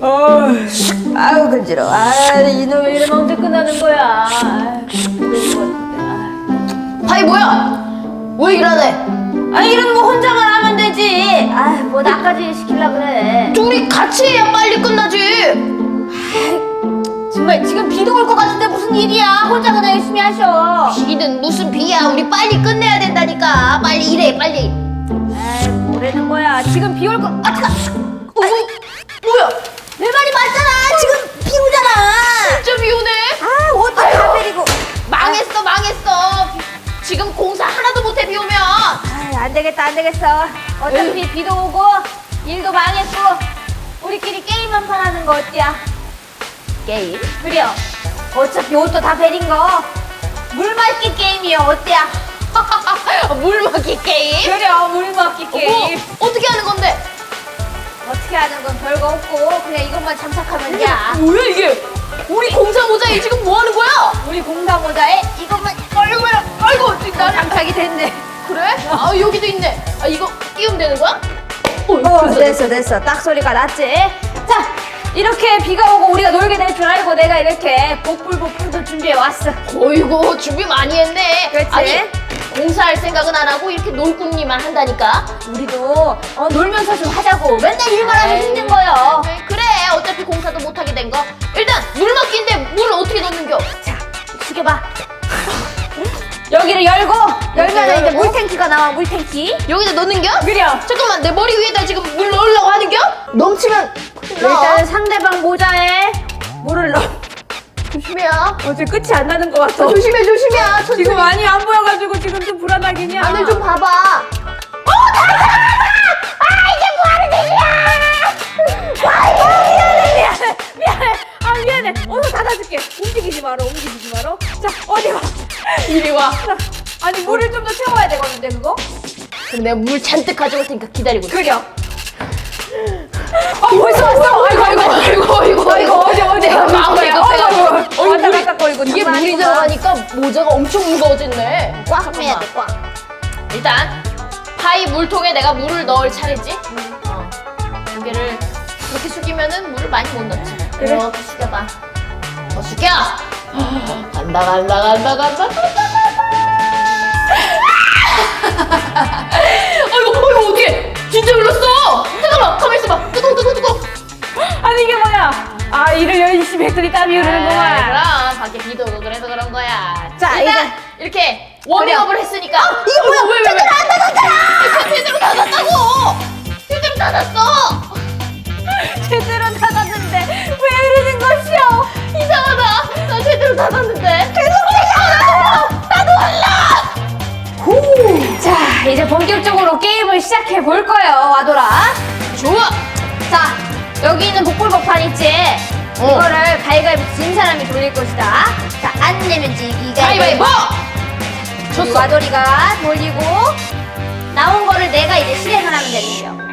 아유 근지러. 아 이놈의 일은 언제 끝나는 거야? 아유, 힘들 것 같은데. 파이 뭐야? 왜 일하네? 아 이런 거 혼자만 하면 되지. 아뭐 나까지 시킬라 그래. 둘이 같이 해야 빨리 끝나지. 정말 지금 비도 올 것 같은데 무슨 일이야? 혼자 그냥 열심히 하셔. 비는 무슨 비야? 우리 빨리 끝내야 된다니까. 빨리 일해, 빨리. 아이 뭐라는 거야? 지금 비올 거. 아 잠깐. 어, 뭐야? 내 말이 맞잖아. 지금 비 오잖아. 진짜 비 오네. 아 옷도 다 베리고. 망했어, 망했어. 비- 지금 공사 하나도 못해 비 오면. 아이, 안 되겠다, 안 되겠어. 어차피 비도 오고, 일도 망했고, 우리끼리 게임 한 판 하는 거 어때야? 게임? 그래요. 어차피 옷도 다 베린 거, 물 맞기 게임이요, 어때야? 물 먹기 게임? 그래요, 물 맞기 게임. 뭐, 어떻게 하는 건데? 어떻게 하는 건 별거 없고, 그냥 이것만 참착하면 돼. 뭐야 이게? 우리 공사 모자에 지금 뭐 하는 거야? 우리 공사 모자에 이것만, 아이고야, 아이고, 지금 나 장착이 됐네. 그래? 아 여기도 있네. 아 이거 끼우면 되는 거야? 어, 됐어, 됐어. 딱 소리가 났지? 자, 이렇게 비가 오고 우리가 놀게 될 줄 알고 내가 이렇게 복불복불도 준비해 왔어. 어이구 준비 많이 했네. 그치? 아니 공사할 생각은 안 하고 이렇게 놀궁리만 한다니까. 우리도 어, 놀면서 좀 하자고. 맨날 일만 하면 힘든 거요. 그래, 어차피 공사도 못 하게 된 거. 일단 물 먹기인데 물을 어떻게 넣는겨? 자, 숙여봐. 여기를 열고 열면 이제 열고? 물탱키가 나와 물탱키. 여기다 넣는겨? 그래요. 잠깐만 내 머리 위에다 지금 물 넣으려고 하는겨? 넘치면. 일단 상대방 모자에 물을 넣어. 조심해야. 어제 끝이 안 나는 것 같아. 조심해 조심해. 천천히. 지금 많이 안 보여가지고 지금 좀 불안하긴 해. 안을 좀 봐봐. 미안해, 미안해. 아 미안해. 어서 닫아줄게. 움직이지 마라, 움직이지 마라. 자, 어디 와. 이리 와. 자, 아니 물을 좀 더 채워야 되거든요, 그거. 그럼 내가 물 잔뜩 가져올 테니까 기다리고 있어. 그려. 아 벌써 왔어. 아이고 아이고 아이고 아이고 엄청 무거워졌네. 꽉 매야 돼 꽉. 일단 파이 물통에 내가 물을 넣을 차례지. 어. 고개를 그렇게 숙이면은 물을 많이 못 넣지. 그래. 이렇게 숙여봐. 더 숙여. 간다 간다 간다 간다. 아이고 아이고 어떻게? 진짜 흘렀어. 잠깐만 가만 있어봐. 뜨거워 뜨거워 뜨거워. 아니 이게 뭐야? 아 일을 열심히 했더니 땀이 아, 흐르는구만. 그럼 밖에 비도 오고 그래서 그런 거야. 자, 일단 이제- 이렇게 워밍업을 했으니까. 이게 뭐야? 왜, 왜, 왜? 제대로 안 닫았잖아. 제대로 닫았다고. 제대로 닫았어. 제대로 닫았는데 왜 이러는 것이오? 이상하다. 나 제대로 닫았는데. 후. 자 이제 본격적으로 게임을 시작해 볼 거예요, 와도라. 좋아. 자 여기 있는 복불복판 있지? 어. 이거를 가위가위보 진 사람이 돌릴 것이다. 자 안 내면 지기 가위바위보. 졌어. 와도리가 돌리고 나온 거를 내가 이제 실행을 하면 되는 거예요.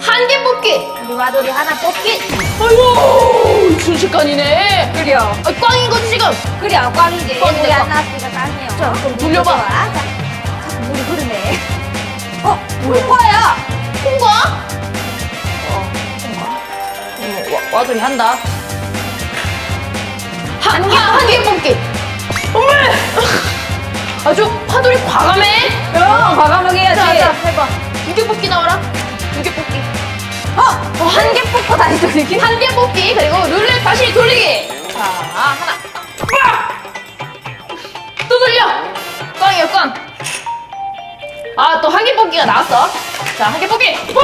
한 개 뽑기. 우리 와도리 하나 뽑기. 아이고 순식간이네. 그려. 아, 꽝인 거지 지금. 그려 꽝이지. 꽝이네, 물이 안 꽝. 나왔으니까 꽝이에요. 자 그럼 돌려봐. 자, 자꾸 물이 흐르네. 어 통과야. 통과. 어 통과. 어, 와, 와돌이 한다. 한 개, 한개 뽑기. 어머! 아주 파돌이 과감해. 어 과감하게 해야지. 자, 자, 해봐. 두 개 뽑기 나와라. 두 개 뽑기. 어, 한 개 뽑고 다시 돌리기. 한 개 뽑기 그리고 룰렛 다시 돌리기. 자, 하나. 또 돌려. 꽝이야, 꽝. 아, 또 한 개 뽑기가 나왔어. 자, 한 개 뽑기. 와!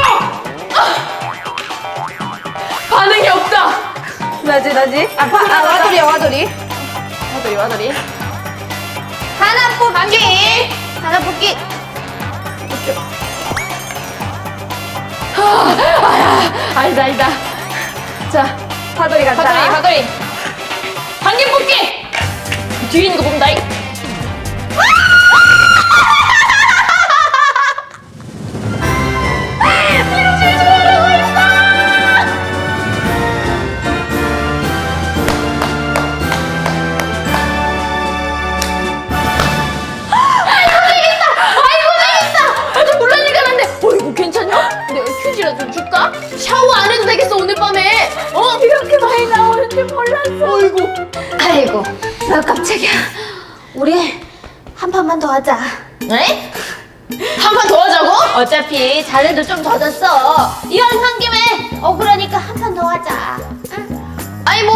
아! 반응이 없다. 나지 나지. 아, 파, 아 와도리야 와도리. 와돌이, 와돌이. 하나 뽑기. 하나 뽑기. 아, 아니다, 아니다. 자, 파도리 간다. 파돌이, 파돌이. 한개 뽑기. 뒤에 있는 거 본다. 이. 이고, 아, 깜짝이야. 우리 한 판만 더 하자. 네? 한판 더 하자고? 어차피 자네도 좀 젖었어. 이왕 한 김에, 어, 그러니까 한 판 더 하자. 응? 아니 뭐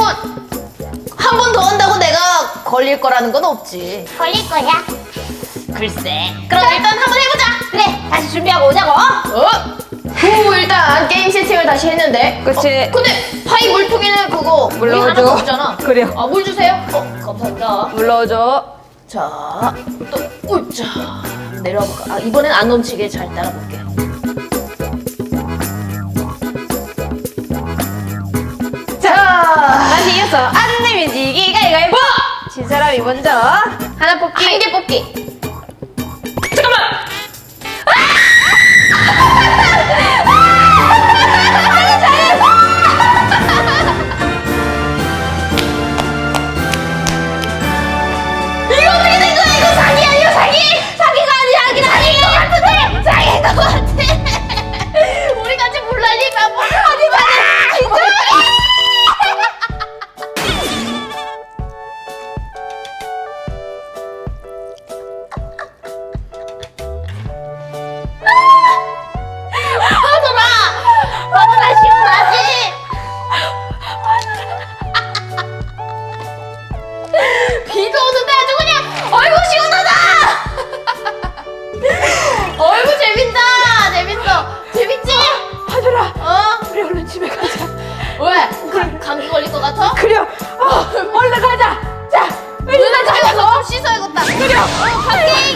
한 번 더 한다고 내가 걸릴 거라는 건 없지. 걸릴 거야. 글쎄. 그럼 일단 한 번 해보자. 그래, 다시 준비하고 오자고. 어? 후 일단 세팅을 다시 했는데. 그치. 어, 근데 파이 물통에는 그거 물이 물러줘. 하나도 없잖아. 그래요. 아 물 주세요. 어 감사합니다. 물러줘. 자, 또, 우자. 내려볼까? 아, 이번엔 안 넘치게 잘 따라 볼게. 자, 다시 이겼어. 안 내면 지기 가위가위보! 진 사람이 먼저 하나 뽑기. 한 개 뽑기. 哦好的